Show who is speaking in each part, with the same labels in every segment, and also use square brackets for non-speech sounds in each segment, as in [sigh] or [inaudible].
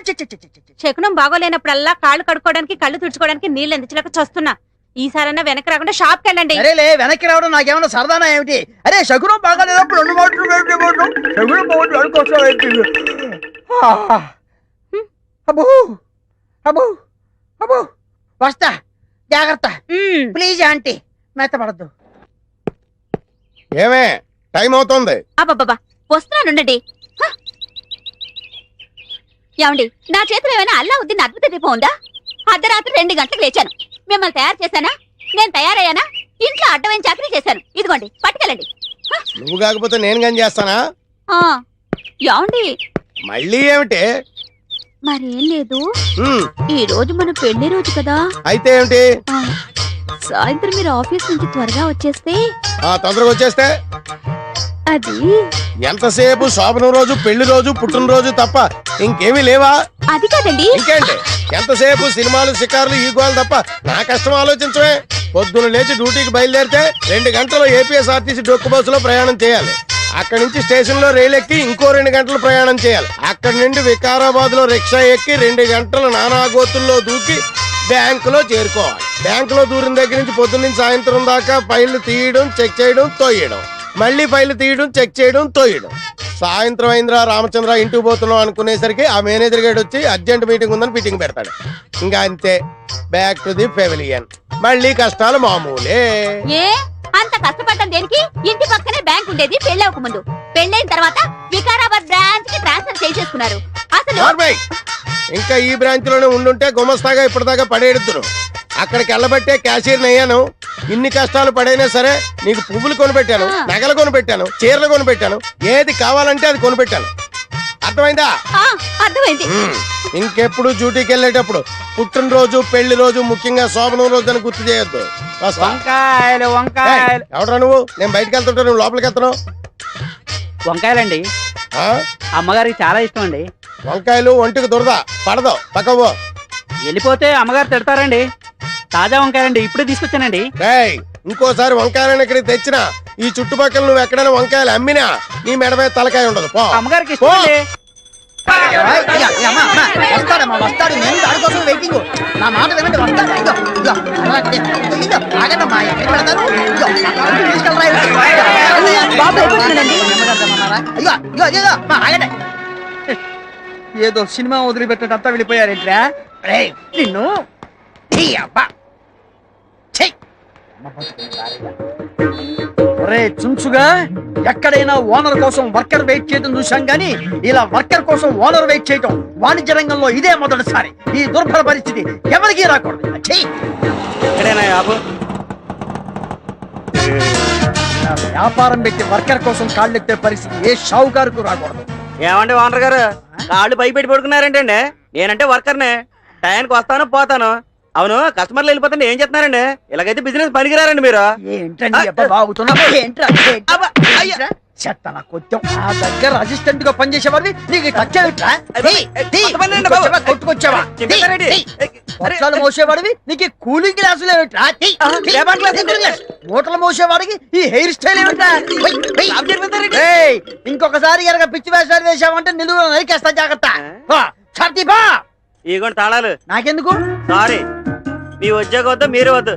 Speaker 1: చి,
Speaker 2: శకునం బాగోలేనప్పుడల్లా కాళ్ళు కడుక్కోవడానికి కళ్ళు తుడుచుకోవడానికి నీళ్ళు ఎందించలేక చస్తున్నా ఈసారన్నా వెనక్కి రాకుండా షాప్కి వెళ్ళండి
Speaker 1: అరేలే వెనక్కి రావడం నాకేమన్నా సరదానా ఏమిటి అరే శకునం బాగాలేనప్పుడు రెండు మాటలు శకునం బాగుంది అనుకోసం అబ్బో అబ్బో అబ్బో వస్తా జాగ్రత్త ప్లీజ్ ఆంటీ మెత్తపడద్దు
Speaker 3: ఏమే టైం అవుతుంది
Speaker 2: అబ్బబ్బబ్బా వస్తున్నానుండండి హ! ఏమండి నా చేతిలో ఏమైనా అల్లా ఉద్దిన్ అద్భుత దీపం ఉందా? అర్ధరాత్రి రెండు గంటలకు లేచాను. మిమ్మల్ని తయారు చేశానా? నేను తయారయ్యానా? ఇంట్లో అడ్డమైన చాకరీ చేశాను? ఇదిగోండి పట్టుకెళ్ళండి!
Speaker 3: నువ్వు కాకపోతే నేను కానీ చేస్తానా?
Speaker 2: ఏమండి?
Speaker 3: మళ్ళీ ఏమిటి?
Speaker 2: మరేం లేదు. ఈ రోజు మన పెళ్ళి రోజు కదా.
Speaker 3: అయితే ఏమిటి?
Speaker 2: సాయంత్రం మీరు ఆఫీస్ నుంచి త్వరగా వచ్చేస్తే
Speaker 3: తొందరగా వచ్చేస్తే?
Speaker 2: అది?
Speaker 3: ఎంతసేపు శోభనం రోజు పెళ్ళి రోజు పుట్టినరోజు తప్ప ఇంకేమీ లేవా?
Speaker 2: అది కాదండి.
Speaker 3: ఇంకేంటి? ఎంతసేపు సినిమాలు షికారులు ఈ గోలు తప్ప నా కష్టం ఆలోచించమే పొద్దున లేచి డ్యూటీకి బయలుదేరితే రెండు గంటలు ఏపీఎస్ఆర్టీసీ డొక్కు బస్సులో ప్రయాణం చేయాలి. అక్కడి నుంచి స్టేషన్లో రైలు ఎక్కి ఇంకో రెండు గంటలు ప్రయాణం చేయాలి. అక్కడి నుండి వికారాబాద్లో రిక్షా ఎక్కి రెండు గంటలు నానా గోతుల్లో దూకి బ్యాంకులో చేరుకోవాలి. బ్యాంకులో దూరిన దగ్గర నుంచి పొద్దున్న నుంచి సాయంత్రం దాకా ఫైళ్ళు తీయడం చెక్ చేయడం తోయడం. మళ్ళీ ఫైళ్ళు తీయడం చెక్ చేయడం తోయడం. సాయంత్రం అయిందిరా రామచంద్ర ఇంటికి పోతున్నాం అనుకునేసరికి ఆ మేనేజర్ గడు వచ్చి అర్జెంట్ మీటింగ్ ఉందని మీటింగ్ పెడతాడు. ఇంకా అంతే. బ్యాక్ టు ది పెవిలియన్ మళ్ళీ కష్టాలు మామూలే.
Speaker 2: ఏ? అంత కష్టపడటం దేనికి? ఇంటి పక్కనే బ్యాంక్ ఉండేది పెళ్ళవక ముందు. పెళ్ళైన తర్వాత వికారాబాద్ బ్రాంచ్కి ట్రాన్స్ఫర్ చేసేసుకున్నారు అసలు
Speaker 3: ఇంకా ఈ బ్రాంచ్లోనే ఉండుంటే గుమస్తాగా ఇప్పటిదాకా పడేడుతురు అక్కడికి వెళ్ళబట్టే క్యాషియర్ అయ్యాను. ఇన్ని కష్టాలు పడైనా సరే నీకు పువ్వులు కొనిపెట్టాను. నగలు కొనిపెట్టాను చీరలు కొనిపెట్టాను ఏది కావాలంటే అది కొనిపెట్టాను. అర్థమైందా?
Speaker 2: ఆ, అర్థమైంది.
Speaker 3: ఇంకెప్పుడు డ్యూటీకి వెళ్ళేటప్పుడు పుట్టినరోజు పెళ్ళి రోజు ముఖ్యంగా శోభనం రోజు అని గుర్తు చేయొద్దు.
Speaker 4: వంకాయలు వంకాయలు.
Speaker 3: ఎవడ్రా నువ్వు? నేను బయటకు వెళ్తుంటే నువ్వు లోపలికి వెళ్తున్నావు?
Speaker 4: వంకాయలండి.
Speaker 3: ఆ?
Speaker 4: అమ్మగారికి చాలా ఇష్టం అండి.
Speaker 3: వంకాయలు ఒంటికి దురద పడదు. పక్కవో
Speaker 4: వెళ్ళిపోతే అమ్మగారు తిడతారండి. తాజా వంకాయలండి ఇప్పుడే తీసుకొచ్చానండి.
Speaker 3: ఇంకోసారి వంకాయలను ఇక్కడికి తెచ్చినా. ఈ చుట్టుపక్కల నువ్వు ఎక్కడైనా వంకాయలు అమ్మినా నీ మెడ మీద తలకాయ ఉండదు పో.
Speaker 4: అమ్మగారికి ఇష్టం అండి
Speaker 1: ఏయ్, అయ్యా, అయ్యా, అమ్మా, అమ్మా, వస్తాడమ్మా వస్తాడు. నేను దానికోసం వెయిటింగ్ నా మాట వినండి వస్తాడు. ఇదిగో, ఇదిగో, అలాగే, ఇదిగో, ఆగండమ్మా, ఎక్కడికి వెళతారు? ఇదిగో, తీసుకెళ్ళరా, ఇదిగో. అయ్యా, బాబు ఎక్కడున్నాడండి? ఇదిగో, ఇదిగో, ఇదిగో, అమ్మా, ఆగండి. ఏదో సినిమా వదిలిపెట్టినట్టు అంతా వెళ్ళిపోయారేంట్రా? రేయ్, నిన్ను. ఈ అబ్బా. ఒరే చుంచుగా ఎక్కడైనా ఓనర్ కోసం వర్కర్ వెయిట్ చేయడం చూశాం గానీ ఇలా వర్కర్ కోసం ఓనర్ వెయిట్ చేయటం వాణిజ్య రంగంలో ఇదే మొదటిసారి. ఈ దుర్భర పరిస్థితి ఎవరికీ రాకూడదు.
Speaker 4: ఎక్కడైనా
Speaker 1: వ్యాపారం పెట్టి వర్కర్ కోసం కాళ్ళెత్తే పరిస్థితి ఏ షావుకారుకు రాకూడదు.
Speaker 4: ఏమండి ఓనర్ గారు? కాళ్ళు పై పెట్టి పడుకున్నారేంటండి? నేనంటే వర్కర్నే. టైంకి వస్తాను పోతాను. అవును కస్టమర్లు వెళ్ళిపోతుంటే ఏం చేస్తున్నారండి ఇలాగైతే బిజినెస్ పనికిరారండి మీరు
Speaker 1: ఏంటండి అబ్బా బాగుతున్నావు ఏంట్రా ఏంట్రా?
Speaker 4: అబ్బా, అయ్యా.
Speaker 1: ఏంట్రా? చెత్త నా దగ్గర అసిస్టెంట్గా పనిచేసేవాడివి నీకు టచ్ ఏమిట్రా?
Speaker 4: అబ్బా,
Speaker 1: తీ, తీ.
Speaker 4: కొత్త పని ఏంటి బాబు?
Speaker 1: కొట్టుకొచ్చావా? కొట్టుకొచ్చావా తీ,
Speaker 4: చింపేశారేంటి?
Speaker 1: తీ.
Speaker 4: అరే,
Speaker 1: పొట్లాలు మోసేవాడివి నీకు ఈ కూలింగ్ గ్లాసులు ఏమిట్రా
Speaker 4: లేబర్ గ్లాస్.
Speaker 1: మూటలు మోసేవాడికి ఈ హెయిర్ స్టైల్ ఏమిట్రా.
Speaker 4: లాభం?
Speaker 1: ఏయ్, ఇంకొకసారి పిచ్చి వేషాలు వేసావంటే నిలువు నరికేస్తా జాగ్రత్త బా, ఛాతీ బా.
Speaker 4: ఇదిగోండి తాళాలు.
Speaker 1: నాకెందుకు?
Speaker 4: సారీ మీ ఉద్యోగం వద్దు మీరు వద్దు.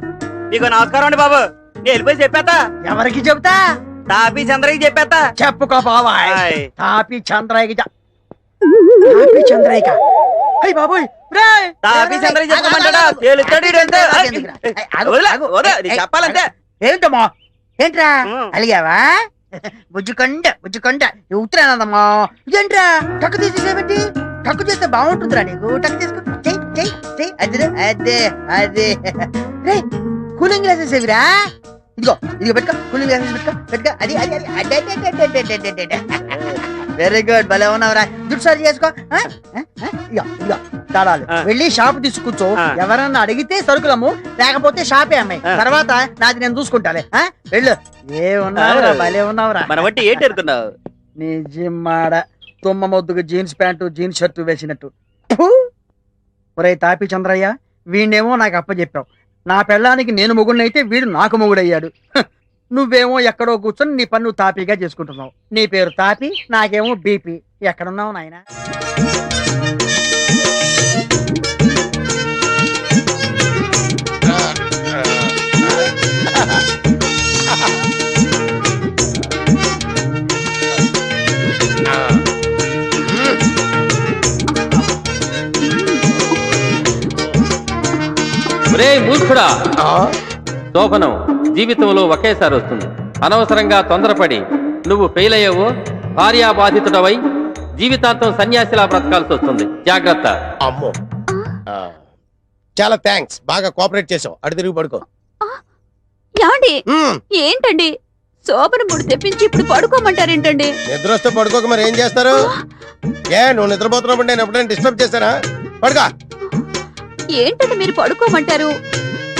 Speaker 4: మీకు నమస్కారం అండి బాబు. నేను వెళ్ళిపోయి చెప్పేస్తా
Speaker 1: ఎవరికి చెబుతా
Speaker 4: తాపీ చంద్రకి చెప్పేస్తా
Speaker 1: చెప్పుకో బాబాయ్.
Speaker 4: హాయ్.
Speaker 1: తాపి చంద్రయ్యకి జ- తాపి చంద్రయ్యక. అయ్య బాబోయ్. రేయ్!
Speaker 4: తాపి చంద్రకి చెప్పమంటాడా?
Speaker 1: ఆగు, ఆగు, ఆగు.
Speaker 4: తేలుతాడు ఈడంతా.
Speaker 1: ఎందుకురా? ఏయ్, ఆగు,
Speaker 4: వదిలే,
Speaker 1: ఆగు.
Speaker 4: వదిలే,
Speaker 1: ఏయ్,
Speaker 4: నీకు
Speaker 1: ఏయ్,
Speaker 4: చెప్పాలంతే.
Speaker 1: ఏంటమ్మా? ఏంట్రా?
Speaker 4: ఉం.
Speaker 1: అలిగావా? బుజ్జుకొండ బుజ్జుకొండ. ఉత్తరానందమ్మా. ఇదేంట్రా టక్కు తీసేసేమిటి టక్కు చేస్తే బాగుంటుందిరా నీకు. టక్కు తీసుకో. చెయ్ చెయ్ చెయ్. అదే అదే అదే. రే కూలింగ్ గ్లాసెస్ ఏవిరా? ఇదిగో ఇదిగో పెట్టుకో. కూలింగ్ గ్లాసెస్ పెట్టుకో. పెట్టుకో. అది అది అది. అదే వెరీ గుడ్ భలే ఉన్నావురా. జుట్టు సరి చేసుకో? ఇదిగో ఇదిగో. తాళాలు. వెళ్ళి షాప్ తీసుకూర్చో
Speaker 4: ఆ.
Speaker 1: ఎవరన్నా అడిగితే సరుకులమ్ము. లేకపోతే షాపే అమ్మాయి. తర్వాత నాది నేను చూసుకుంటాలే? వెళ్ళు. ఏ ఉన్నావురా. భలే ఉన్నావురా.
Speaker 4: మన బట్టి ఏంటి ఎడుతున్నావు?
Speaker 1: నీ జిమ్మాడ తుమ్మ మొద్దుకు జీన్స్ ప్యాంటు జీన్స్ షర్టు వేసినట్టు. ఒరే ఒరేయ్ తాపి చంద్రయ్య వీణ్ణేమో నాకు అప్పచెప్పావు నా పెళ్ళానికి నేను మొగుడినైతే వీడు నాకు మొగుడయ్యాడు. నువ్వేమో ఎక్కడో కూర్చొని నీ పన్ను తాపీగా చేసుకుంటున్నావు. నీ పేరు తాపి నాకేమో బీపీ. ఎక్కడున్నావు నాయనా?
Speaker 5: రే మూర్ఖుడా.
Speaker 6: ఆ,
Speaker 5: శోభనం జీవితంలో ఒకేసారి వస్తుంది. అనవసరంగా తొందరపడి నువ్వు ఫెయిల్ అయ్యావో భార్యాబాధితుడవై జీవితాంతం సన్యాసిలా బ్రతకాల్సి వస్తుంది. జాగ్రత్త.
Speaker 6: అమ్మో. ఆ, చాలా థ్యాంక్స్ బాగా కోఆపరేట్ చేసావు అడు తిరిగి పడుకో. మ్మ్.
Speaker 2: ఏంటండి? శోభన ముడి తెప్పించి ఇప్పుడు పడుకోమంటారేంటండి?
Speaker 6: నిద్ర వస్తే పడుకోక మరి ఏం చేస్తారు? ఏ నువ్వు నిద్రపోతున్నప్పుడు నేను ఎప్పుడైనా డిస్టర్బ్ చేశానా? పడుకో.
Speaker 2: ఏంటండి మీరు పడుకోమంటారు?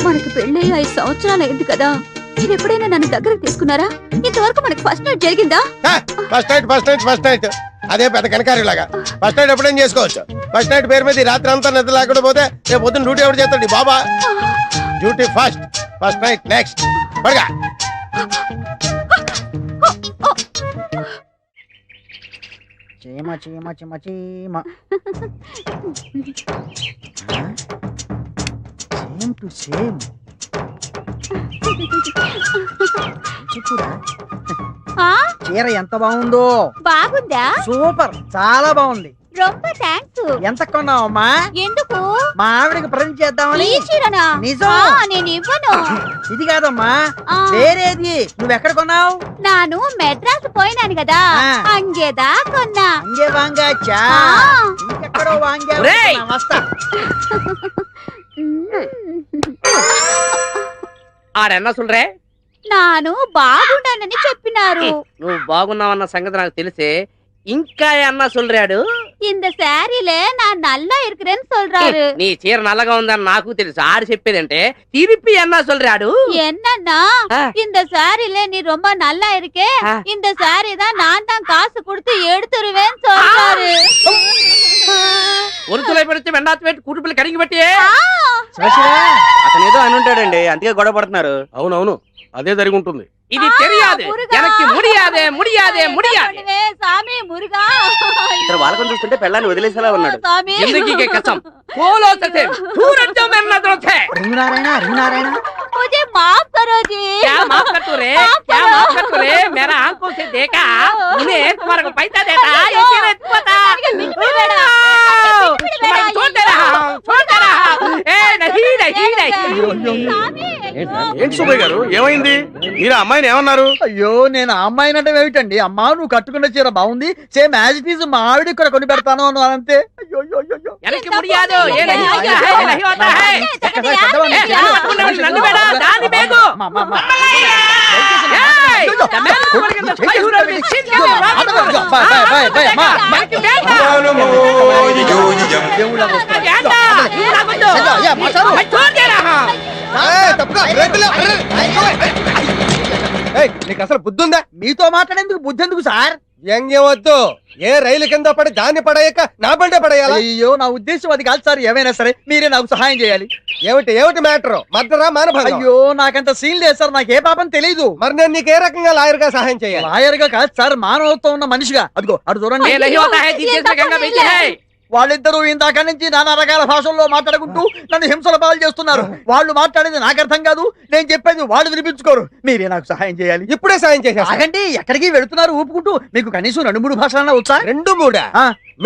Speaker 2: మనకి పెళ్ళి ఐదు సంవత్సరాలు అయింది కదా. మీరు ఎప్పుడైనా నన్ను దగ్గరకు తీసుకున్నారా? ఇంతవరకు మనకి ఫస్ట్ నైట్ జరిగిందా?
Speaker 6: First night first night first night. అదే పెద్ద కనకారిలాగా. ఫస్ట్ నైట్ ఎప్పుడైనా చేసుకోవచ్చు. ఫస్ట్ నైట్ పేరు మీద రాత్రి అంతా నిద్ర లేకుండా పోతే రేపు పొద్దున్న డ్యూటీ ఎవరు చేస్తాడు? బాబా. Duty first first night next. పడగా
Speaker 1: చీమ చీమ చీమ చీమ. సేమ్ టు సేమ్ చీర ఎంత బాగుందో.
Speaker 2: బాగుందా?
Speaker 1: సూపర్. చాలా బాగుంది.
Speaker 2: రొంబ థ్యాంక్స్
Speaker 1: ఎంత కొన్నావమ్మా?
Speaker 2: ఎందుకు?
Speaker 1: మా ఆవిడకి ప్రజెంట్ చేద్దామని.
Speaker 2: ఈ చీరనా
Speaker 1: నిజం.
Speaker 2: ఆ, నేను ఇవ్వను.
Speaker 1: ఇది కాదమ్మా.
Speaker 2: ఆ,
Speaker 1: వేరేది. నువ్వు ఎక్కడ కొన్నావు?
Speaker 2: నాను మెడ్రాస్ పోయినాను కదా.
Speaker 1: ఆ.
Speaker 2: అంగేదా కొన్నా.
Speaker 1: అంగే వాంగాచా?
Speaker 2: ఆ.
Speaker 1: ఇంకెక్కడో వాంగా
Speaker 4: ఒరేయ్! సుల్రే
Speaker 2: నాను బాగుండానని చెప్పినారు.
Speaker 4: నువ్వు బాగున్నావన్న సంగతి నాకు తెలిసే. ఇంకా என்ன சொல்றாரு
Speaker 2: இந்த శారీல நான் నల్లா இருக்கிறேன்னு சொல்றாரு.
Speaker 4: నీ చీర నల్లగా ఉందని నాకు తెలుసు. ఆడు చెప్పేదంటే తిరిపి అన్న சொல்றாడు
Speaker 2: என்னன்னா இந்த శారీல நீ ரொம்ப நல்லா இருக்கே. இந்த சாரி தான் நான் தான் காசு கொடுத்து எடுத்துருவேன்னு சொல்றாரு.
Speaker 4: ఒరుతులై పెడితే వెండాతి పెట్టి కుటుంబాలు కడిగి పెట్టి అతను ఏదో అని ఉంటాడండి అందుకే గొడవ పడుతున్నారు.
Speaker 6: అవునవును. అదే జరిగి ఉంటుంది.
Speaker 4: இது
Speaker 2: தெரியாது
Speaker 4: எனக்கு முடியாదే முடியாదే
Speaker 2: முடியாது సామి మురుగా
Speaker 4: ఇతర వాళ్ళకం చూస్తుంటే పెళ్ళాన్ని వదిలేసేలా ఉన్నాడు జిందగీకే కసం కోలో సతే దూరంతో మెన్న దొతే
Speaker 1: రింగునారాయణ రింగునారాయణ
Speaker 2: मुझे माफ करो जी
Speaker 4: क्या माफ कर तू रे क्या माफ कर तू रे मेरा आंखों से देखा उन्हें तुम्हारे को पैसा देता ये तेरे
Speaker 6: ఏంటి సుబ్బయ్య గారు? ఏమైంది? మీరు అమ్మాయిని ఏమన్నారు?
Speaker 1: అయ్యో నేను ఆ అమ్మాయిని అంటే ఏమిటండి? అమ్మా నువ్వు కట్టుకున్న చీర బాగుంది. సేమ్ యాజ్ ఇట్ ఈజ్ మా ఆవిడ ఇక్కడ కొని పెడతాను అను అంతే. అయ్యో, అయ్యో, అయ్యో.
Speaker 4: எனக்கு முடியாது
Speaker 6: నీకు అసలు బుద్ధి ఉందా
Speaker 1: మీతో మాట్లాడేందుకు బుద్ధి ఎందుకు సార్
Speaker 6: వద్దు. ఏ రైలు కింద పడి దాన్ని పడేయక నా బండే పడేయాలా?
Speaker 1: అయ్యో నా ఉద్దేశం అది కాదు సార్. ఏమైనా సరే మీరే నాకు సహాయం చేయాలి.
Speaker 6: ఏమిటి ఏమిటి మ్యాటర్? మర్దరా మానభంగం?
Speaker 1: అయ్యో నాకంత సీన్ లేదు సార్. నాకు ఏ పాపం తెలీదు.
Speaker 6: మరి నేను నీకు ఏ రకంగా లాయర్గా సహాయం చేయాలి?
Speaker 1: లాయర్గా కాదు సార్ మానవత్వం ఉన్న మనిషిగా. అదిగో అటు చూడండి. వాళ్ళిద్దరూ ఇందాక నుంచి నానా రకాల భాషల్లో మాట్లాడుకుంటూ నన్ను హింసల పాలు చేస్తున్నారు. వాళ్ళు మాట్లాడేది నాకు అర్థం కాదు. నేను చెప్పేది వాళ్ళు వినిపించుకోరు. మీరే నాకు సహాయం చేయాలి.
Speaker 6: ఇప్పుడే సాయం
Speaker 1: చేసేసాగండి ఎక్కడికి వెళుతున్నారు ఊపుకుంటూ? మీకు కనీసం రెండు మూడు భాషలన్నా వచ్చా?
Speaker 6: రెండు మూడా?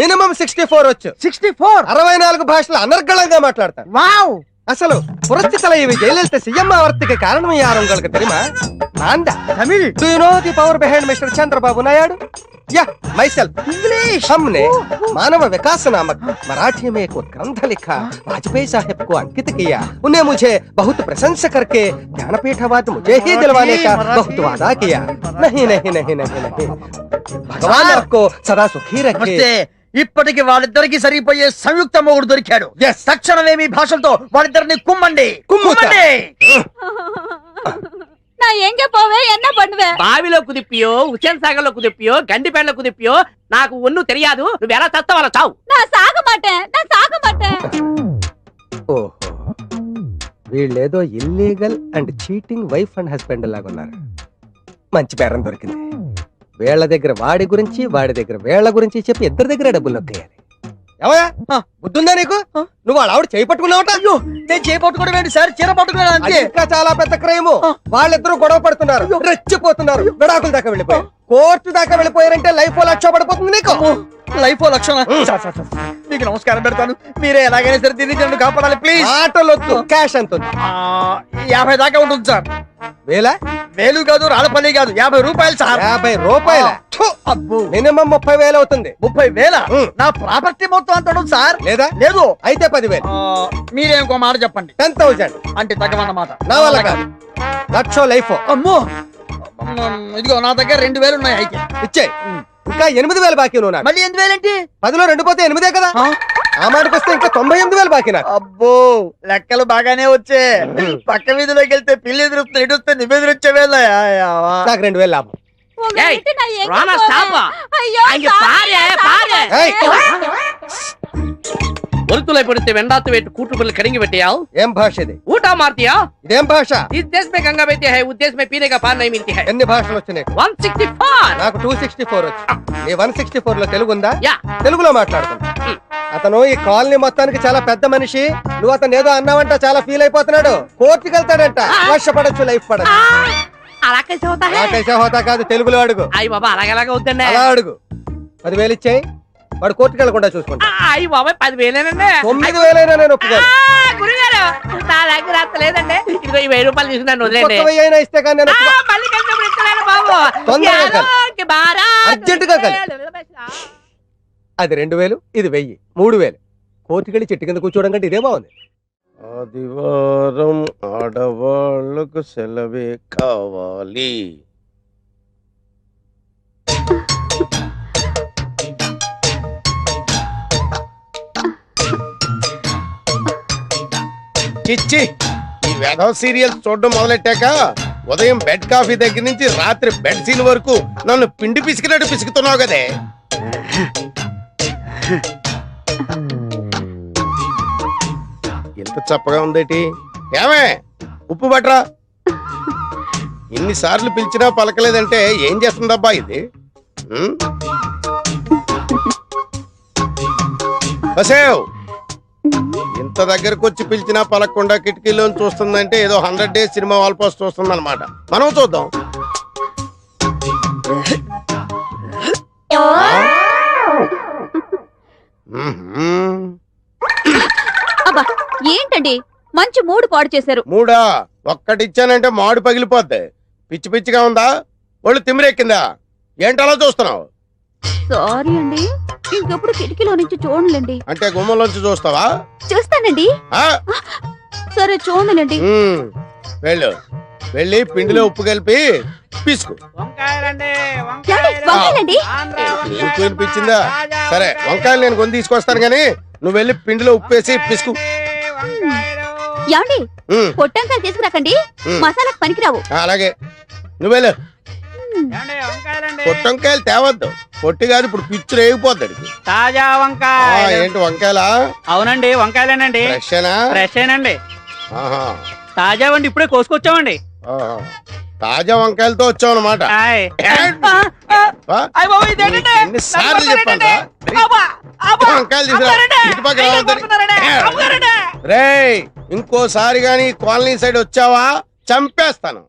Speaker 6: మినిమం సిక్స్టీ ఫోర్ వచ్చు.
Speaker 1: Sixty four?
Speaker 6: అరవై నాలుగు భాషలు అనర్గళంగా మాట్లాడతారు
Speaker 1: వావ్!
Speaker 6: அசலு புரட்சி தலைவி ஜெயலலிதா சிஎம் ஆவறதுக்கு காரணம் யார் உங்களுக்கு தெரியுமா நான்
Speaker 1: தான்
Speaker 6: Tamil do you know the power behind Mister Chandrababu Naidu या मैसेल
Speaker 1: इंग्लिश
Speaker 6: हमने मानव विकास नामक मराठी में एक ग्रंथ लिखा वाजपेयी साहब को अंकित किया उन्हें मुझे बहुत प्रशंसा करके ज्ञानपीठ अवार्ड मुझे ही दिलवाने का बहुत वादा किया नहीं नहीं नहीं नहीं नहीं भगवान आपको सदा सुखी रखे
Speaker 1: ఇప్పటికి వాళ్ళిద్దరికి సరిపోయే సంయుక్త మొగుడు దొరికాడు
Speaker 6: Yes.
Speaker 1: తక్షణమే మీ భాషలతో వాళ్ళిద్దరిని కుమ్మండి
Speaker 6: కుమ్ముతా. [laughs]
Speaker 2: நான் எங்க போவேன் என்ன பண்ணுவேன்
Speaker 4: బావిలో కుదిప్పియో హుసేన్ సాగర్ లో కుదిప్పియో గండిపేటలో కుదిప్పియో నాకు ఒన్ను తెలియదు నువ్వు ఎలా చస్తావు అలా చావు
Speaker 2: நான் சாக மாட்டேன் நான் சாக மாட்டேன்
Speaker 6: ఓహో వీళ్ళేదో illegal and cheating wife and husband లాగా ఉన్నారు మంచి బేరం దొరికింది వీళ్ళ దగ్గర వాడి గురించి వాడి దగ్గర వీళ్ళ గురించి చెప్పి ఇద్దరి దగ్గర డబ్బులు నొక్కేయాలి. ఏమయ్యా? బుద్ధుందా నీకు? నువ్వు వాళ్ళ ఆవిడ చేయి పట్టుకున్నావట?
Speaker 1: అయ్యో నేను చేపట్టుకోవడం ఏంటి సార్? చీర పట్టుకున్నాను అంతే.
Speaker 6: ఇంకా చాలా పెద్ద క్రైమ్. వాళ్ళిద్దరూ గొడవ పడుతున్నారు. రెచ్చిపోతున్నారు. విడాకుల దాకా వెళ్ళిపోయారు.
Speaker 3: కోర్టు దాకా వెళ్ళిపోయారంటే లైఫ్ లక్ష పడిపోతుంది నీకు?
Speaker 1: Life sir. మీకు నమస్కారం పెడతాను. మీరే ఎలాగైనా సరే దీన్ని కాపాడాలి ప్లీజ్.
Speaker 3: ఆటలొద్దు క్యాష్ ఎంత
Speaker 1: యాభై దాకా ఉంటుంది సార్.
Speaker 3: వేల?
Speaker 1: వేలు కాదు రాళ్ళపల్లి కాదు. యాభై రూపాయలు సార్.
Speaker 3: యాభై రూపాయల?
Speaker 1: అబ్బో.
Speaker 3: మినిమం ముప్పై వేలు అవుతుంది.
Speaker 1: ముప్పై వేల. నా ప్రాపర్టీ మొత్తం అంత ఉండదు సార్.
Speaker 3: లేదా?
Speaker 1: లేదు.
Speaker 3: అయితే పదివేలు.
Speaker 1: ఆ, మీరే మాట చెప్పండి.
Speaker 3: టెన్ థౌసండ్
Speaker 1: అంటే తగ్గమన్నమాట
Speaker 3: నా వల్ల కాదు. లక్ష లైఫ్.
Speaker 1: అమ్మో. అమ్మ, ఇదిగో నా దగ్గర రెండు వేలు ఉన్నాయి అయితే.
Speaker 3: ఇచ్చే. ఇంకా ఎనిమిది వేలు బాకీ
Speaker 1: ఉన్నాడు
Speaker 3: పదిలో రెండు పోతే ఎనిమిదే కదా?
Speaker 1: ఆ?
Speaker 3: మాటకు వస్తే ఇంకా తొంభై ఎనిమిది వేలు బాకీ
Speaker 1: అబ్బో లెక్కలు బాగానే వచ్చే. పక్క వీధిలోకి వెళ్తే పిల్లి ఎదురుస్తే ఎటు వస్తే నువ్వు ఎదురొచ్చేవేలా
Speaker 3: నాకు రెండు వేలు లాభం.
Speaker 2: రానా,
Speaker 7: stop. అయ్యో,
Speaker 2: పారే,
Speaker 7: పారే.
Speaker 3: ಒಲುತುಲೈ
Speaker 4: ಬಿಡುತ್ತೆ పెట్టి ವೇಟ್ ಕೂಟ್ರು ಬಲ್ಲಿ ಕಡಿಂಗಿ ಬಿಟ್ಟೆಯಾ
Speaker 3: ఏం భాష ఇది?
Speaker 4: ಊಟ మార్తియా?
Speaker 3: ఇదేం భాష?
Speaker 4: ಇಸ್ ದೇಶ ಮೇ ಗಂಗಾ ಬೈತಿ ಹೈ ಉಸ್ ದೇಶ ಮೇ ಪೀನೆ
Speaker 3: ఎన్ని భాషలు వచ్చినాయి? One
Speaker 4: sixty four.
Speaker 3: నాకు టూ సిక్స్టీ ఫోర్ వచ్చి. ఈ వన్ సిక్స్టీ ఫోర్లో తెలుగు ఉందా?
Speaker 4: యా.
Speaker 3: తెలుగులో మాట్లాడుతున్నా అతను ఈ కాలనీ మొత్తానికి చాలా పెద్ద మనిషి. నువ్వు అతను ఏదో అన్నావంట చాలా ఫీల్ అయిపోతున్నాడు. కోర్టుకి వెళ్తాడంట. వర్షపడొచ్చు లైఫ్ పడచ్చు.
Speaker 4: అలా
Speaker 3: కాదు తెలుగులో అడుగు.
Speaker 4: అయ్యి బాబా
Speaker 3: అలా అడుగు. పదివేలు ఇచ్చాయి. వాడు కోర్టుకి వెళ్ళకుండా చూసుకుంటా.
Speaker 4: అయ్యి బాబాయ్ పదివేలేనండి.
Speaker 3: తొమ్మిది వేలైనా నేను ఒప్పుకోను.
Speaker 4: గురుగారు నా దగ్గర అంత లేదండి. ఇదిగో ఈ వెయ్యి రూపాయలు తీసుకున్నాను వదిలేండి
Speaker 3: ఒక్క వెయ్యి అయినా ఇస్తే కానీ నేను
Speaker 4: ఆ,
Speaker 3: ఒప్పుకో-
Speaker 4: మళ్ళీ కలిసినప్పుడు ఇస్తున్నాను బాబు.
Speaker 3: తొందరగా కలు.
Speaker 4: యాదోకి బారాత్
Speaker 3: అర్జెంటుగా కలు. అది రెండు వేలు ఇది వెయ్యి మూడు వేలు. కోర్టుకి వెళ్ళి చెట్టు కింద కూర్చోవడం కంటే ఇదే బాగుంది. ఆదివారం ఆడవాళ్ళకు సెలవే కావాలి. చిచ్చి. ఈ వెధవ సీరియల్స్ చూడడం మొదలెట్టాక ఉదయం బెడ్ కాఫీ దగ్గర నుంచి రాత్రి బెడ్ సీన్ వరకు నన్ను పిండి పిసికినట్టు పిసుకుతున్నావు కదే. ఎంత చప్పగా ఉందేటి? ఏమే ఉప్పు బట్రా. ఇన్నిసార్లు పిలిచినా పలకలేదంటే ఏం చేస్తుందబ్బా ఇది? ఉం? బసేవ్ ఇంత దగ్గరకు వచ్చి పిలిచినా పలకకుండా కిటికీలో చూస్తుందంటే ఏదో hundred days cinema wall post చూస్తుంది అనమాట మనం చూద్దాం.
Speaker 2: అబ్బా ఏంటండి? మంచి మూడు పాడు చేశారు.
Speaker 3: మూడా? ఒక్కటిచ్చానంటే మాడు పగిలిపోద్ది. పిచ్చి పిచ్చిగా ఉందా? ఒళ్ళు తిమిరెక్కిందా ఏంటలా చూస్తున్నావు?
Speaker 2: సారీ అండి. ఇంకెప్పుడు కిటికీలో నుంచి చూడలేండి
Speaker 3: అంటే గుమ్మంలోంచి చూస్తావా?
Speaker 2: చూస్తానండి.
Speaker 3: ఆ?
Speaker 2: సరే చూడలేండి
Speaker 3: ఉమ్, వెళ్ళు. వెళ్ళి పిండిలో ఉప్పు కలిపి పిసుకు.
Speaker 4: వంకాయలండి
Speaker 2: వంకాయలండి?
Speaker 3: నీకు వినిపించిందా సరే వంకాయలు. నేను కొని తీసుకొస్తాను కానీ నువ్వు వెళ్ళి పిండిలో ఉప్పు వేసి పిసుకు. ఉమ్,
Speaker 2: పొట్టంకాయలు తీసుకురాకండి.
Speaker 3: ఉమ్.
Speaker 2: మసాలాకు పనికిరావు.
Speaker 3: అలాగే. నువ్వు వెళ్ళు. పొట్టంకాయలు తేవద్దు. పొట్టి కాదు ఇప్పుడు పిచ్చు రేగిపోద్ది అడిగి.
Speaker 7: తాజా వంకాయ
Speaker 3: ఏంటి వంకాయలా?
Speaker 7: అవునండి వంకాయలేనండి.
Speaker 3: ఫ్రెషేనా
Speaker 7: ఫ్రెష్ ఏనండి
Speaker 3: ఆహా.
Speaker 7: తాజా వండి ఇప్పుడే కోసుకొచ్చామండి.
Speaker 3: తాజా వంకాయలతో వచ్చావు అనమాట? ఎన్నిసార్లు చెప్పాను వంకాయలు తీసుకురా. రేయ్ ఇంకోసారి గాని కాలనీ సైడ్ వచ్చావా? చంపేస్తాను.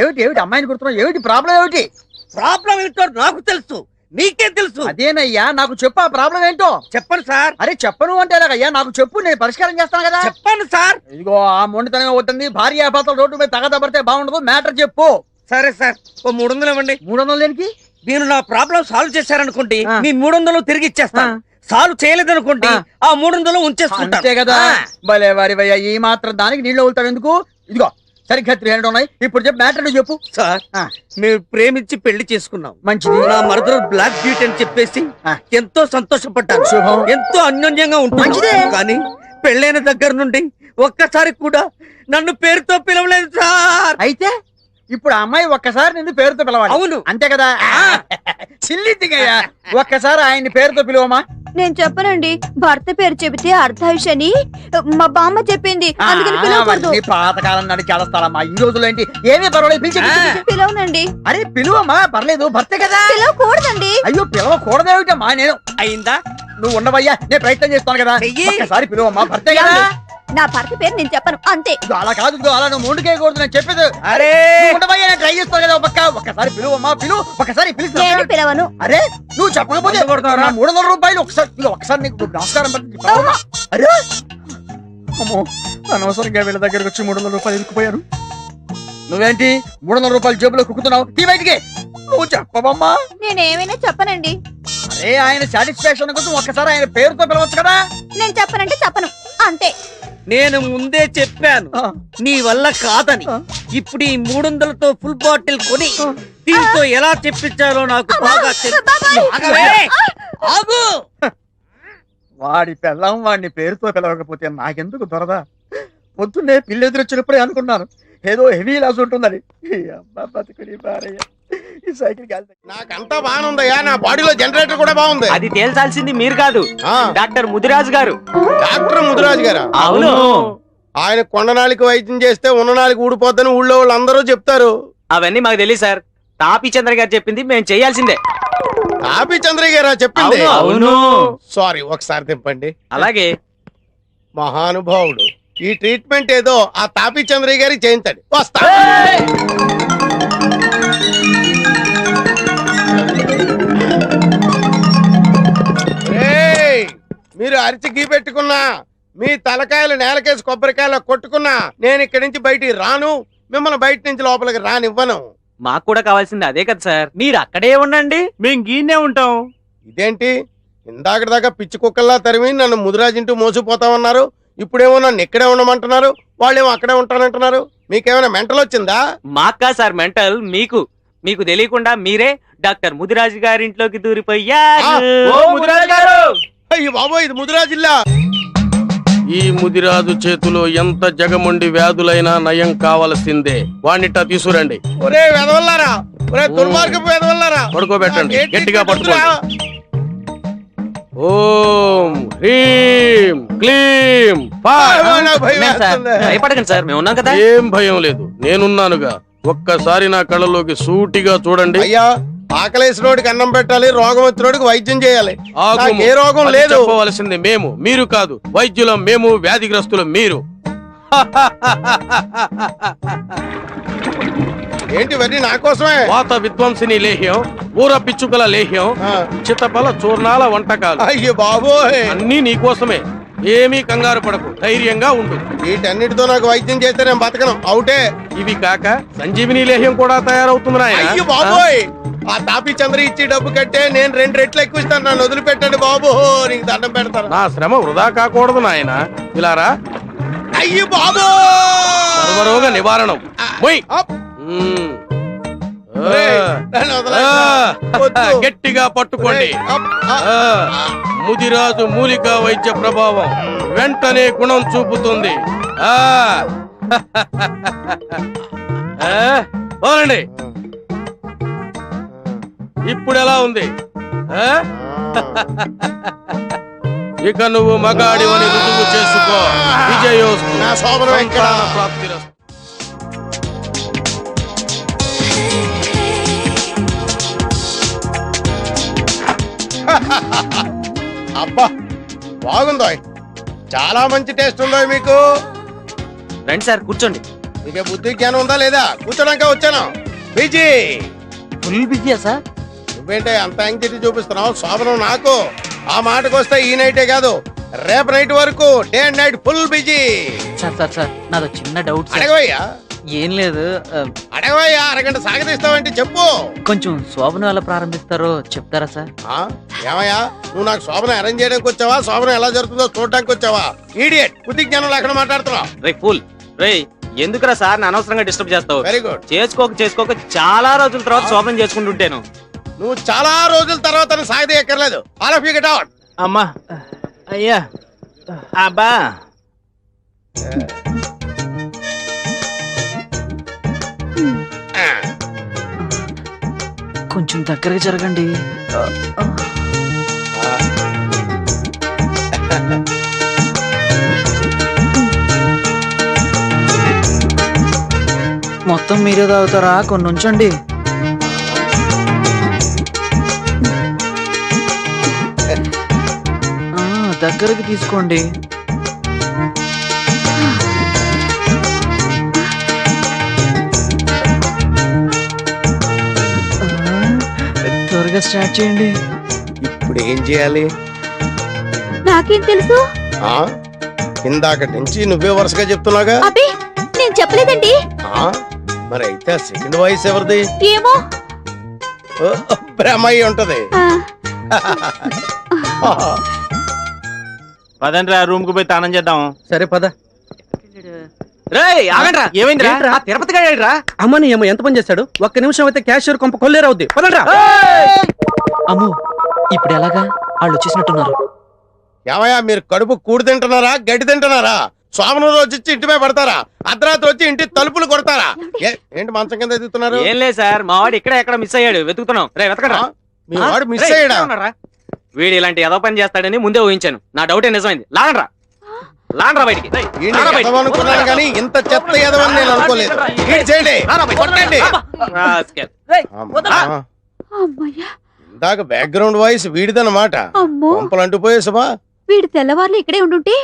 Speaker 1: ఏమిటి ఏమిటి అమ్మాయిని కుడుతున్నావు? ఏమిటి ప్రాబ్లం ఏమిటి?
Speaker 7: ప్రాబ్లం ఏంటో నాకు తెలుసు. నీకే తెలుసు.
Speaker 1: అదేనయ్యా నాకు చెప్పు ఆ ప్రాబ్లం ఏంటో?
Speaker 7: చెప్పండి సార్.
Speaker 1: అరే చెప్పను అంటే ఎలాగయ్యా? నాకు చెప్పు నేను పరిష్కారం చేస్తాను కదా.
Speaker 7: చెప్పండి సార్.
Speaker 1: ఇదిగో ఆ మొండితనం అవుతుంది భార్య భర్తలు రోడ్డు మీద తగదబడితే బాగుండదు. మ్యాటర్ చెప్పు.
Speaker 7: సరే సార్. ఓ మూడు వందలు ఇవ్వండి.
Speaker 1: మూడు వందలు దేనికి?
Speaker 7: మీరు నా ప్రాబ్లం సాల్వ్ చేశారనుకోండి. మీ మూడు వందలు తిరిగి ఇచ్చేస్తాను సాల్వ్ చేయలేదనుకోండి
Speaker 1: ఆ.
Speaker 7: మూడు వందలు ఉంచేసుకుంటాను
Speaker 1: అంతే కదా. భలే వారి భయ్యా ఈ మాత్రం దానికి నీళ్ళు వదులుతావు ఎందుకు ఇదిగో సరిగ్గా త్రీ హండ్రెడ్ ఉన్నాయి ఇప్పుడు చెప్పు మ్యాటర్ చెప్పు
Speaker 7: సార్. మేము ప్రేమించి పెళ్ళి చేసుకున్నాం
Speaker 1: మంచిది
Speaker 7: నా మరదలు బ్లాక్ బ్యూటీ అని చెప్పేసి. ఎంతో సంతోషపడ్డాను
Speaker 1: శుభం.
Speaker 7: ఎంతో అన్యోన్యంగా. ఉంటుంది కానీ పెళ్ళైన దగ్గర నుండి ఒక్కసారి కూడా నన్ను పేరుతో పిలవలేదు సార్
Speaker 1: అయితే ఇప్పుడు ఆ అమ్మాయి ఒక్కసారి నిన్ను పేరుతో పిలవాలి.
Speaker 7: అవును.
Speaker 1: అంతే కదా? సిల్లి ఒక్కసారి ఆయన్ని పేరుతో పిలువమా?
Speaker 2: నేను చెప్పనండి. భర్త పేరు చెబితే అర్ధాయుషని మా బామ్మ చెప్పింది. అందుకని పిలవకూడదు.
Speaker 1: పాతకాలం నాటి చేస్తారమ్మా ఈ రోజులో ఏంటి ఏమీ పర్వాలేదు పిలిచి.
Speaker 2: పిలవనండి.
Speaker 1: అరే పిలువమ్మా. పర్లేదు భర్తే కదా.
Speaker 2: పిలవకూడదండి.
Speaker 1: అయ్యో పిలవకూడదేమిటమ్మా? నేను
Speaker 7: అయిందా?
Speaker 1: నువ్వు ఉండవయ్యా. నేను ప్రయత్నం చేస్తాను కదా. ఒక్కసారి పిలువమ్మా. భర్తే కదా.
Speaker 2: నా భర్త పేరు నేను చెప్పను అంతే.
Speaker 1: ఇదిగో అలా కాదు ఇదిగో అలా నువ్వు ముందుకేయకూడదు నేను చెప్పేది.
Speaker 4: అరే!
Speaker 1: నువ్వు ఉండబోయే నేను ట్రై చేస్తాను కదా పక్క ఒక్కసారి పిలువు అమ్మా పిలువు ఒకసారి
Speaker 2: నేను
Speaker 1: పిలుస్తా
Speaker 2: పిలవను.
Speaker 1: అరే నువ్వు చెప్పకపోతే
Speaker 4: మందు కొడతావురా?
Speaker 1: నా మూడు వందల రూపాయలు ఒకసారి ఇదిగో ఒకసారి నీకు నమస్కారం పెట్టి. అరే! అమ్మో అనవసరంగా వీళ్ళ దగ్గరకు వచ్చి మూడు వందల రూపాయలు ఇరుక్కుపోయాను నువ్వేంటి? మూడు వందల రూపాయలు జేబులో కుక్కుతున్నావు? తీ బయటికి! నువ్వు చెప్పవమ్మా.
Speaker 2: నేనేమైనా చెప్పనండి.
Speaker 1: అరే ఆయన సాటిస్ఫాక్షన్ కోసం ఒక్కసారి ఆయన పేరుతో పిలవచ్చు కదా?
Speaker 2: నేను చెప్పనంటే చెప్పను. అంతే.
Speaker 4: నేను ముందే చెప్పాను. నీ వల్ల కాదని. ఇప్పుడు ఈ మూడు వందలతో ఫుల్ బాటిల్ కొని దీంతో ఎలా చెప్పించాలో నాకు బాగా తెలుసు
Speaker 2: బాబాయ్.
Speaker 1: ఆగవే.
Speaker 4: ఆగు.
Speaker 1: వాడి పెళ్ళం వాడిని పేరుతో పిలవకపోతే నాకెందుకు దొరదా? పొద్దున్నే పిల్లి ఎదురొచ్చినప్పుడే అనుకున్నాను. ఏదో హెవీ లాస్ ఉంటుందని. అబ్బా బతుకుని భార్య. ఈ సైకిల్
Speaker 3: నాకంతా బాగుందయ్యా. నా బాడీలో జనరేటర్ కూడా బాగుంది.
Speaker 4: అది తేల్చాల్సింది మీరు కాదు.
Speaker 3: ఆ,
Speaker 4: డాక్టర్ ముదిరాజు గారు.
Speaker 3: డాక్టర్ ముదిరాజు గారా?
Speaker 4: అవును.
Speaker 3: ఆయన కొండనాలికి వైద్యం చేస్తే ఉన్ననాలికి ఊడిపోద్దని ఊళ్ళో వాళ్ళు అందరూ చెప్తారు.
Speaker 4: అవన్నీ మాకు తెలియదు సార్. తాపి చంద్ర గారు చెప్పింది మేము చేయాల్సిందే.
Speaker 3: తాపి చంద్రయ్య గారా చెప్పింది?
Speaker 4: అవును
Speaker 3: సారీ ఒకసారి తింపండి.
Speaker 4: అలాగే.
Speaker 3: మహానుభావుడు ఈ ట్రీట్మెంట్ ఏదో ఆ తాపి చంద్రయ్య గారికి చేయించండి. వస్తా. మీరు అరిచి గీ పెట్టుకున్నా మీ తలకాయలు నేలకేసి కొబ్బరికాయలు కొట్టుకున్నా నేను ఇక్కడి నుంచి బయటికి రాను. మిమ్మల్ని బయట నుంచి లోపలికి రానివ్వను.
Speaker 4: మాకు కూడా కావాల్సింది అదే కదా సార్. మీరు అక్కడే ఉండండి. మేము గీనే ఉంటాం.
Speaker 3: ఇదేంటి? ఇందాక దాకా పిచ్చి కుక్కల్లా తరిమి నన్ను ముదిరాజింటూ మోసిపోతామన్నారు. ఇప్పుడేమో నన్ను ఇక్కడే ఉండమంటున్నారు. వాళ్ళేమో అక్కడే ఉంటానంటున్నారు. మీకేమైనా మెంటల్ వచ్చిందా?
Speaker 4: మాకు సార్ మెంటల్? మీకు? మీకు తెలియకుండా మీరే డాక్టర్ ముదిరాజు గారి ఇంట్లోకి దూరిపోయారు.
Speaker 3: ఆ,
Speaker 4: ఓ ముదిరాజు గారు!
Speaker 3: అయ్యి బాబోయ్ ఇది ముదిరాజిల్లా
Speaker 8: ఈ ముదిరాజు చేతిలో ఎంత జగముండి వ్యాధులైనా నయం కావలసిందే. వాణ్ణిట తీసుకురండి.
Speaker 3: ఒరే వెదవల్లారా ఒరే దుర్మార్గపు వెదవల్లారా.
Speaker 8: పడుకోబెట్టండి. గట్టిగా? పట్టుకోండి ఓం హ్రీం క్లీం.
Speaker 4: భయపడకండి సార్ మేము ఉన్నాం కదా.
Speaker 8: ఏం భయం లేదు. నేనున్నానుగా. ఒక్కసారి నా కళ్ళలోకి సూటిగా చూడండి.
Speaker 3: అయ్యా ఆకలేసినోడికి అన్నం పెట్టాలి రోగం వచ్చినోడికి వైద్యం చేయాలి. నాకు ఏ రోగం లేదు.
Speaker 8: చెప్పవలసింది మేము మీరు కాదు వైద్యులం మేము వ్యాధిగ్రస్తులం మీరు. [laughs]
Speaker 3: ఏంటి ఇవన్నీ నా కోసమే?
Speaker 8: వాత విధ్వంసిని లేహ్యం ఊర పిచ్చుకల లేహ్యం చిత్తపల చూర్ణాల వంటకాలు.
Speaker 3: అయ్యో బాబోయ్.
Speaker 8: అన్నీ నీకోసమే ఏమీ కంగారు పడకు ధైర్యంగా ఉండు.
Speaker 3: వీటన్నిటితో నాకు వైద్యం చేస్తే నేను బతకను. అవుటే.
Speaker 8: ఇవి కాక సంజీవిని లేహ్యం కూడా తయారవుతుంది నాయనా.
Speaker 3: బాబోయ్. ఆ తాపి చంద్ర ఇచ్చి డబ్బు కట్టే నేను రెండు రెట్లు ఎక్కువ ఇస్తాను నన్ను వదిలిపెట్టండి బాబు. నీకు దండం పెడతాను.
Speaker 8: నా శ్రమ వృధా కాకూడదు నాయన. ఇలారా?
Speaker 3: అయ్యో బాబు!
Speaker 8: సర్వరోగ నివారణం. గట్టిగా పట్టుకోండి. ముదిరాజు మూలిక వైద్య ప్రభావం వెంటనే గుణం చూపుతుంది. [laughs] వదలండి. ఇప్పుడు ఎలా ఉంది? ఇక నువ్వు మగాడివని రుజువు చేసుకో. విజయోస్తు. ప్రాప్తిరస్తు.
Speaker 3: అబ్బా బాగుందో చాలా మంచి టేస్ట్ ఉందో మీకు.
Speaker 4: రండి సార్ కూర్చోండి.
Speaker 3: మీకు బుద్ధి జ్ఞానం ఉందా లేదా? కూర్చోడానికి వచ్చాను. బీజీ.
Speaker 1: ఫుల్ బిజీయా సార్?
Speaker 3: నువ్వేంటే అంత యాంగ్జైటీ చూపిస్తున్నావు? శోభనం నాకు. ఆ మాటకు వస్తే ఈ నైటే కాదు రేపు నైట్ వరకు day and night full busy
Speaker 9: sir sir sir నాదో చిన్న డౌట్ సార్.
Speaker 3: అడగవయ్యా.
Speaker 9: ఏం లేదు ఆ,
Speaker 3: అడగవయ్యా అరగంట సాగదీస్తావంటే చెప్పు.
Speaker 9: కొంచెం శోభను ఎలా ప్రారంభిస్తారో చెప్తారా సార్?
Speaker 3: ఆ ఏమయ్యా నువ్వు నాకు శోభనం అరేంజ్ చేయడానికి వచ్చావా? శోభనం ఎలా జరుగుతుందో చూడడానికి వచ్చావా? ఈడియట్ బుద్ధి జ్ఞానం లేకుండా మాట్లాడుతున్నావు.
Speaker 4: రే ఫుల్ రే ఎందుకురా సార్ నా అనవసరంగా డిస్టర్బ్ చేస్తావు?
Speaker 3: వెరీ గుడ్
Speaker 4: చేసుకోక చేసుకోక చాలా రోజుల తర్వాత శోభనం చేసుకుంటుంటాను.
Speaker 3: నువ్వు చాలా రోజుల తర్వాత సాగదీ ఎక్కర్లేదు all of you get out
Speaker 4: అమ్మా అయ్యా అబ్బా.
Speaker 9: కొంచెం దగ్గరగా జరగండి. మొత్తం మీరే తాగుతారా? కొన్ని ఉంచండి. దగ్గరకు తీసుకోండి.
Speaker 1: త్వరగా స్టార్ట్ చేయండి.
Speaker 3: ఇప్పుడు ఏం చేయాలి?
Speaker 2: నాకేం తెలుసు?
Speaker 3: ఆ? ఇందాక నుంచి నువ్వే వరుసగా చెప్తున్నాగా
Speaker 2: నేను చెప్పలేదండి.
Speaker 3: ఆ? మరి అయితే సెకండ్ వాయిస్ ఎవరిది?
Speaker 2: ఏమో?
Speaker 3: ఓ, భ్రమ అయి ఉంటది [laughs]
Speaker 5: పదండి రూమ్కు పోయి తానం చేద్దాం.
Speaker 1: సరే పద.
Speaker 5: రేయ్ ఆగండ్రా. ఏమైందిరా?
Speaker 1: ఏంట్రా?
Speaker 5: ఆ తిరుపతి గారా
Speaker 1: అమ్మని ఏమో ఎంత పని చేస్తాడు? ఒక్క నిమిషం అయితే క్యాషియర్ కొంప కొల్లేరవుద్ది పదండ్రా. అమ్ము ఇప్పుడు ఎలాగా? వాళ్ళు వచ్చేసినట్టున్నారు.
Speaker 3: ఏమయ్యా మీరు కడుపు కూడి తింటున్నారా గడ్డి తింటున్నారా? సోమన రోజు వచ్చి ఇంటి మీద పడతారా? అర్ధరాత్రి వచ్చి ఇంటి తలుపులు కొడతారా? ఏంటి మంచం కింద ఎదుగుతున్నారు
Speaker 5: ఏం లేదు సార్ మా వాడు ఇక్కడ ఎక్కడ మిస్ అయ్యాడు. వెతుకుతున్నాం. రే వెతకరా
Speaker 3: ఆ? మీ వాడు మిస్ అయ్యాడా?
Speaker 5: వీడు ఇలాంటి ఏదో పని చేస్తాడని ముందే ఊహించాను. నా డౌటే నిజమైంది. లాగండ్రా. లాగండ్రా బయటికి.
Speaker 3: కానీ ఇంత చెత్త ఎదవని నేను అనుకోలేదు. ఈడు చేయండి. కొట్టండి.
Speaker 5: రాస్కెల్.
Speaker 3: అమ్మా.
Speaker 2: అమ్మయ్యా.
Speaker 3: ఇందాక బ్యాక్గ్రౌండ్ వాయిస్ వీడిదన్నమాట.
Speaker 2: అమ్మో.
Speaker 3: పంపలు
Speaker 2: వీడు తెల్లవార్లు ఇక్కడే ఉండుంటే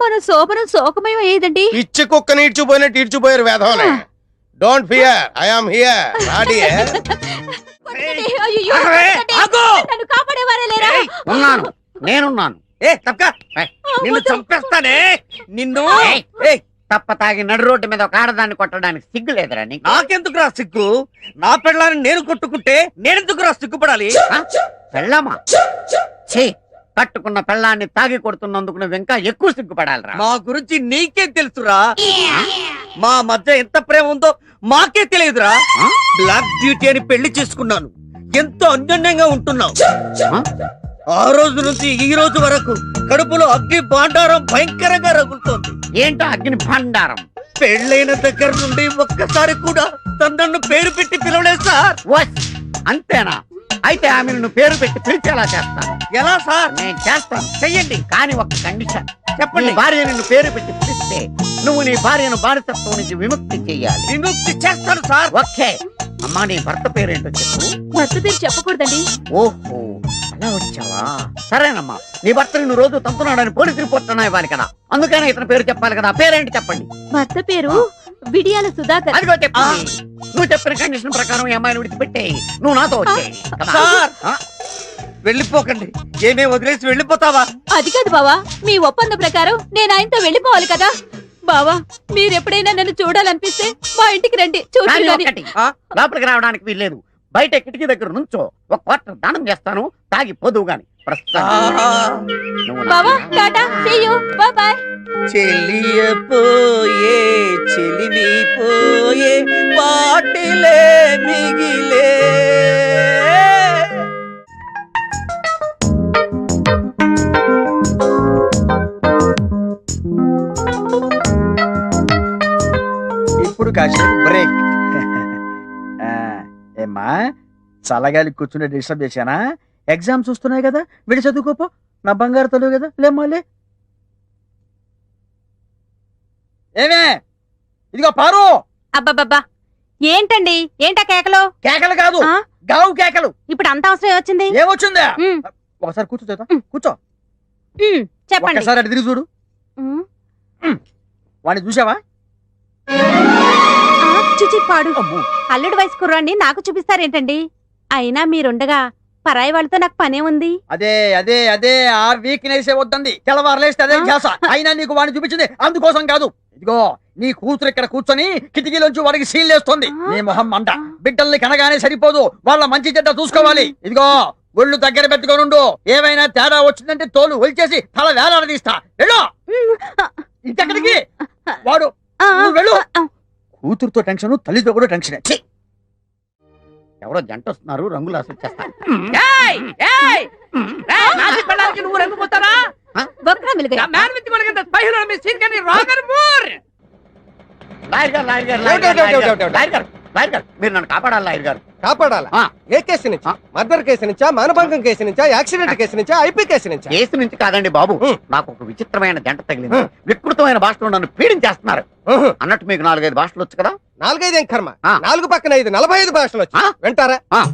Speaker 2: మన శోభనం శోకమయం అయ్యేదండి
Speaker 3: పిచ్చి కుక్కని ఈడ్చిపోయినట్టు ఈడ్చిపోయారు వేధవనే don't
Speaker 2: fear
Speaker 7: I am
Speaker 2: here
Speaker 7: రాడి
Speaker 2: నన్ను కాపాడేవారే లేరా?
Speaker 10: ఉన్నాను నేనున్నాను.
Speaker 7: ఏ తప్పక నిన్ను చంపేస్తానే? నిన్ను?
Speaker 10: తప్ప తాగి నడు రోడ్డు మీద ఒక ఆడదాన్ని కొట్టడానికి సిగ్గు లేదురా నీకు.
Speaker 7: నాకెందుకురా సిగ్గు? నా పెళ్ళాన్ని నేను కొట్టుకుంటే నేనెందుకురా సిగ్గుపడాలి?
Speaker 10: ఆ? పెళ్ళామా? ఛీ కట్టుకున్న పెళ్ళాన్ని తాగి కొడుతున్నందుకు నువ్వు ఇంకా ఎక్కువ సిగ్గుపడాలిరా.
Speaker 7: మా గురించి నీకే తెలుసురా? మా మధ్య ఎంత ప్రేమ ఉందో మాకే తెలియదురా? బ్లాక్ డ్యూటీ అని పెళ్ళి చేసుకున్నాను. ఎంతో అన్యోన్యంగా ఉంటున్నావు.
Speaker 10: ఆ?
Speaker 7: రోజు నుంచి ఈ రోజు వరకు కడుపులో అగ్ని బాండారం భయంకరంగా రగులుతోంది.
Speaker 10: ఏంటో అగ్ని భండారం?
Speaker 7: పెళ్ళైన దగ్గర నుండి ఒక్కసారి కూడా తను నన్ను పేరు పెట్టి పిలవలేదు సార్.
Speaker 10: వస్ అంతేనా? అయితే ఆమెను నువ్వు పేరు పెట్టి పిలిచేలా చేస్తాను
Speaker 7: ఎలా సార్?
Speaker 10: నేను చేస్తాను. చెయ్యండి కానీ ఒక కండిషన్.
Speaker 7: చెప్పండి.
Speaker 10: భార్య నిన్ను పేరు పెట్టి పిలిస్తే నువ్వు నీ భార్యను బానిసత్వం నుంచి విముక్తి చెయ్యాలి
Speaker 7: విముక్తి చేస్తాను సార్.
Speaker 10: ఓకే. అమ్మా నీ భర్త పేరేంటో చెప్పు.
Speaker 2: భర్త పేరు చెప్పకూడదండి.
Speaker 10: ఓహో అలా వచ్చావా? సరేనమ్మా నీ భర్త నిన్ను రోజు తంతున్నాడని పోలీస్ రిపోర్ట్ అన్నా ఇవ్వాలి కదా. అందుకనే ఇతని పేరు చెప్పాలి కదా. పేరేంటి చెప్పండి?
Speaker 2: భర్త పేరు విడియాల సుధాకర్.
Speaker 10: అదిగో చెప్పండి నువ్వు చెప్పిన కండిషన్ ప్రకారం ఈ అమ్మాయిని విడిచిపెట్టేయి నువ్వు నాతో వచ్చేయి.
Speaker 7: సార్? వెళ్ళిపోకండి. ఏమే వదిలేసి వెళ్ళిపోతావా?
Speaker 2: అది కాదు బావా మీ ఒప్పంద ప్రకారం నేను ఆయనతో వెళ్ళిపోవాలి కదా. బావా మీరు ఎప్పుడైనా నన్ను చూడాలనిపిస్తే మా ఇంటికి రండి
Speaker 10: ఒక్కటి లోపలికి రావడానికి వీల్లేదు. బయట కిటికీ దగ్గర నుంచో ఒక క్వార్టర్ దానం చేస్తాను. తాగి పోదువు గాని. ప్రస్తుతం.
Speaker 2: బావా టాటా సీ యూ.
Speaker 7: చెలియపోయే
Speaker 1: చల్లగాలి కూర్చుని డిస్టర్బ్ చేశానా? ఎగ్జామ్స్ వస్తున్నాయి కదా విడి చదువుకోపో. నా బంగారు తల్లి కదా లేమ్మా లే ఏమే? ఇదిగో పారు.
Speaker 2: అబ్బబ్బబ్బా. ఏంటండి? ఏంటా కేకలు?
Speaker 1: కేకలు కాదు? గావు కేకలు.
Speaker 2: ఇప్పుడు అంత అవసరం వచ్చింది
Speaker 1: ఏమొచ్చిందా? ఒకసారి కూర్చో చేత. కూర్చో.
Speaker 2: చెప్పండి.
Speaker 1: ఒక్కసారి అటు తిరిగి చూడు. వాడిని చూసావా
Speaker 2: పాడు. అల్లుడు వయసు కుర్రాన్ని నాకు చూపిస్తారేంటండి? అయినా మీరుండగా పరాయి వాళ్ళతో నాకు పనే ఉంది.
Speaker 1: అదే అదే అదే ఆ వీక్నెస్ వద్దంది. తెల్లవారులేస్తే అదే? ధ్యాస. అయినా నీకు వాడిని చూపించింది అందుకోసం కాదు. ఇదిగో నీ కూతురు ఇక్కడ కూర్చొని కిటికీలోంచి వాడికి సీల్లేస్తుంది? నీ మొహం మంట. బిడ్డల్ని కనగానే సరిపోదు. వాళ్ళ మంచి చెడ్డ చూసుకోవాలి. ఇదిగో ఒళ్ళు దగ్గర పెట్టుకోనుండు ఏమైనా తేడా వచ్చిందంటే తోలు ఒలిచేసి తల వేలాడదీస్తా వెళ్ళు. ఇంకెక్కడికి? వాడు వెళ్ళు. కూతురుతో టెన్షన్ తల్లితో కూడా టెన్షన్.
Speaker 10: ఎవరో జంట వస్తున్నారు రంగులు అసలు చేస్తారు
Speaker 7: ఏయ్, ఏయ్! ఏయ్, నాసి పెళ్ళానికి నువ్వు మీరు
Speaker 10: నన్ను కాపాడాలి లాయర్ గారు.
Speaker 6: కాపాడాలా. ఏ కేసు నుంచి? మర్డర్ కేసు నుంచా? మానభంగం కేసు నుంచా? యాక్సిడెంట్ కేసు నుంచా? ఐపీ కేసు నుంచా?
Speaker 10: కేసు నుంచి కాదండి బాబు. నాకు ఒక విచిత్రమైన జంట తగిలింది. వికృతమైన భాషలో నన్ను పీడించేస్తున్నారు. అన్నట్టు మీకు నాలుగైదు భాషలు వచ్చు కదా?
Speaker 6: నాలుగైదు ఏం కర్మ. నాలుగు పక్కన ఐదు నలభై ఐదు భాషలు వచ్చి.
Speaker 10: ఆ.
Speaker 6: వింటారా?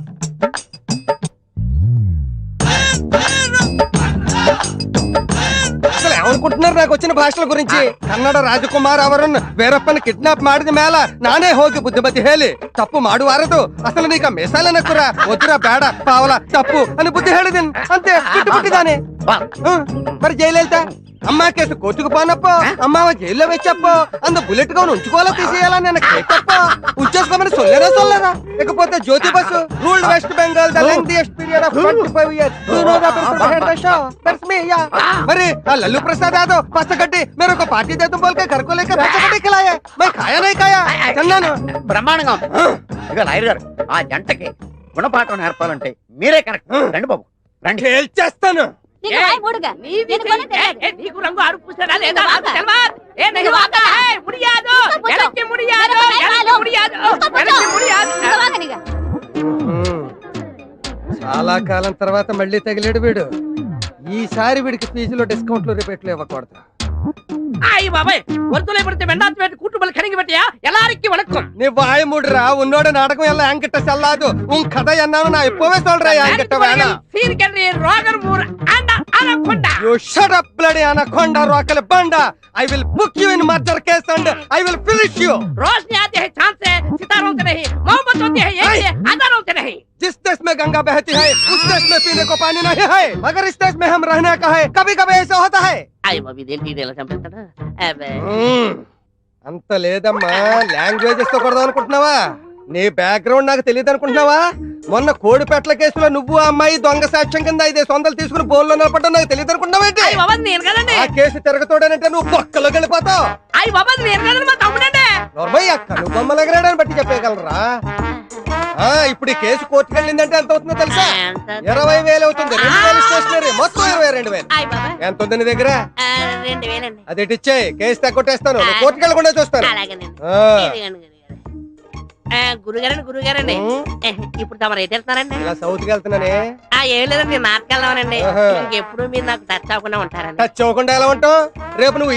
Speaker 6: ఏమనుకుంటున్నారు నాకు వచ్చిన భాషల గురించి కన్నడ ರಾಜಕುಮಾರ್ ಅವರನ್ನು ಬೇರಪ್ಪನ ಕಿಡ್ನಾಪ್ ಮಾಡಿದ ಮೇಲೆ ನಾನೇ ಹೋಗಿ ಬುದ್ಧಿಮತಿ ಹೇಳಿ ತಪ್ಪು ಮಾಡಬಾರದು ಅಸಲು ನೀಗ ಮೇಸಾಲನ ಕುರ ಒದ್ರ ಬೇಡ ಪಾವಲ ತಪ್ಪು ಅನ್ನು ಬುದ್ಧಿ ಹೇಳಿದೆನು ಅಂತೆ ಬಿಟ್ಟು ಬಿಟ್ಟಿದ್ದಾನೆ మరి జయలలిత అమ్మా కేసు కోర్టుకు పోనప్పో అమ్మావ జైల్లో వెచ్చప్పో అందు బుల్లెట్ గా ఉంచుకోవాలా తీసేయాలా నేను కేకప్ప ఉంచేసుకోమని సొల్లేరా సొల్లరా ఇకపోతే Jyoti Basu ruled West Bengal the lengthiest period of 45 years you know the person headed the show that's me yeah మరి ఆ లల్లు ప్రసాద్ యాదవ్ పచ్చగడ్డి మీరు ఒక పార్టీ దేతం బోల్కే घर को लेकर పచ్చగడ్డి ఖిలాయే मैं खाया नहीं खाया తిన్నాను
Speaker 4: బ్రహ్మాండంగా ఉంది. ఇదిగో లాయర్ గారు ఆ జంటకి గుణపాఠం నేర్పాలంటే మీరే కరెక్ట్ రండి బాబు రండి
Speaker 6: చేస్తాను
Speaker 2: నీకు వాయి మూడుగా. నేను కొని తెలియదు.
Speaker 4: నీకు రంగు లేదా? నాకు. ముడియాదు. ముడియాదు. ముడియాదు. ముడియాదు.
Speaker 6: చాలా కాలం తర్వాత మళ్ళీ తగిలేడు వీడు. ఈసారి వీడికి ఫీజులో డిస్కౌంట్లు రిపేట్లు ఇవ్వకూడదు
Speaker 4: ஆய் பாபாய் ஒருத்தலை படுத்த வெண்டாத்து பேட்டு கூட்டுமல் கணங்கி பட்டியா எல்லாருக்கும் வணக்கம்
Speaker 6: நீ வாய் மூடுறா உன்னோட நாடகம் எல்லாம் என்கிட்ட செல்லாது உன் கதை என்னன்னு நான் இப்பவே சொல்றேன் என்கிட்ட வேணாம்
Speaker 4: சீர்கன்றி Roger Moore Andal anaconda
Speaker 6: you shut up bloody anaconda ரோக்கல Banda I will book you in murder case and I will finish you
Speaker 4: Roshni ஆதி ஹை சான்ஸ் சிதாரோं से नहीं मोहब्बत होती है ये आदारों से नहीं
Speaker 6: जिस देश में गंगा बहती है उस देश में पीने को पानी नहीं है मगर इस देश में हम रहने का है कभी कभी ऐसा होता है
Speaker 4: అయ్యి బాబు ఇదేంటి ఇది ఎలా చంపేస్తాడు అబ్బే.
Speaker 6: మ్మ్. అంత లేదమ్మా లాంగ్వేజ్ ఇస్తకూడదు అనుకుంటున్నావా నీ బ్యాక్గ్రౌండ్ నాకు తెలియదు అనుకుంటున్నావా మొన్న కోడిపెట్ల కేసులో నువ్వు ఆ అమ్మాయి దొంగ సాక్ష్యం కింద ఐదేసి వందలు తీసుకుని బోల్లో నిలబడ్డా నాకు తెలియదు అనుకుంటున్నావేంటి
Speaker 4: అయ్యి బాబా నేను కదండి
Speaker 6: ఆ కేసు తిరగతోడనంటే నువ్వు బొక్కలోకి వెళ్ళిపోతావు
Speaker 4: అయ్యి బాబా నేను కదండి మా తమ్ముడండి
Speaker 6: నోర్మయ్య కను బొమ్మలు ఎగరాడని బట్టి చెప్పగలరా ఆ ఇప్పుడు ఈ కేసు కోర్టుకు వెళ్ళిందంటే ఎంత అవుతుందో తెలుసా? ఇరవై వేలు అవుతుంది. రెండు వేలు స్టేషనరీ మొత్తం ఇరవై రెండు వేలు. ఎంత ఉంది నీ దగ్గర? అది ఇచ్చే కేసు తగ్గొట్టేస్తాను. కోర్టుకు వెళ్ళకుండా చూస్తాను.
Speaker 4: గురుగారండి గురుగారండి. ఇప్పుడు తమరు ఎటు వెళ్తున్నారండి?
Speaker 6: సౌత్కి వెళ్తున్నానే?
Speaker 4: ఆ ఏం లేదండి నాటకెళ్దామనండి
Speaker 6: ఆహా.
Speaker 4: ఇంకెప్పుడు మీరు నాకు టచ్ అవ్వకుండా ఉంటారండి.
Speaker 6: టచ్ అవ్వకుండా ఎలా ఉంటావు? రేపు నువ్వు